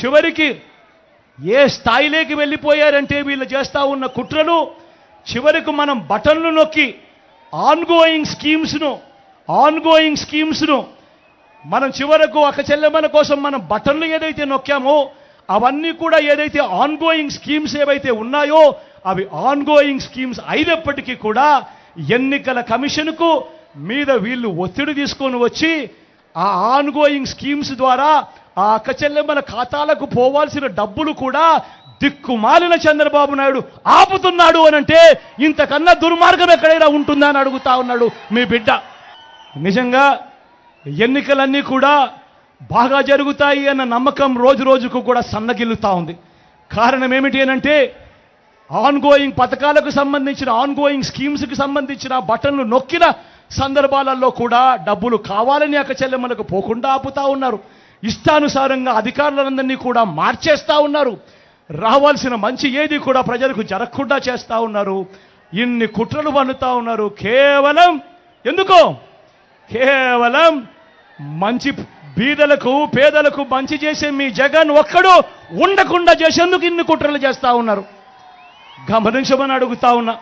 చివరికి ఏ స్థాయిలోకి వెళ్ళిపోయారంటే వీళ్ళు చేస్తూ ఉన్న కుట్రలు చివరికి మనం బటన్లు నొక్కి ఆన్గోయింగ్ స్కీమ్స్ను ఆన్గోయింగ్ స్కీమ్స్ను మనం చివరకు ఒక చెల్లెమ్మల కోసం మనం బటన్లు ఏదైతే నొక్కామో అవన్నీ కూడా ఏదైతే ఆన్గోయింగ్ స్కీమ్స్ ఏవైతే ఉన్నాయో అవి ఆన్గోయింగ్ స్కీమ్స్ అయినప్పటికీ కూడా ఎన్నికల కమిషన్కు మీద వీళ్ళు ఒత్తిడి తీసుకొని వచ్చి ఆ ఆన్గోయింగ్ స్కీమ్స్ ద్వారా ఆ అక్కచెల్లెమ్మల ఖాతాలకు పోవాల్సిన డబ్బులు కూడా దిక్కుమాలిన చంద్రబాబు నాయుడు ఆపుతున్నాడు అనంటే ఇంతకన్నా దుర్మార్గం ఎక్కడైనా ఉంటుందా అని అడుగుతా ఉన్నాడు మీ బిడ్డ. నిజంగా ఎన్నికలన్నీ కూడా బాగా జరుగుతాయి అన్న నమ్మకం రోజు రోజుకు కూడా సన్నగిల్లుతా ఉంది. కారణం ఏమిటి అనంటే ఆన్గోయింగ్ పథకాలకు సంబంధించిన ఆన్గోయింగ్ స్కీమ్స్కి సంబంధించిన బటన్లు నొక్కిన సందర్భాలలో కూడా డబ్బులు కావాలని అక్క చెల్లెమ్మలకు పోకుండా ఆపుతా ఉన్నారు. ఇష్టానుసారంగా అధికారులందరినీ కూడా మార్చేస్తూ ఉన్నారు. రావాల్సిన మంచి ఏది కూడా ప్రజలకు జరగకుండా చేస్తూ ఉన్నారు. ఇన్ని కుట్రలు పన్నుతా ఉన్నారు. కేవలం ఎందుకో? కేవలం మంచి బీదలకు పేదలకు మంచి చేసే మీ జగన్ ఒక్కడు ఉండకుండా చేసేందుకు ఇన్ని కుట్రలు చేస్తూ ఉన్నారు. గమనించమని అడుగుతా ఉన్నా.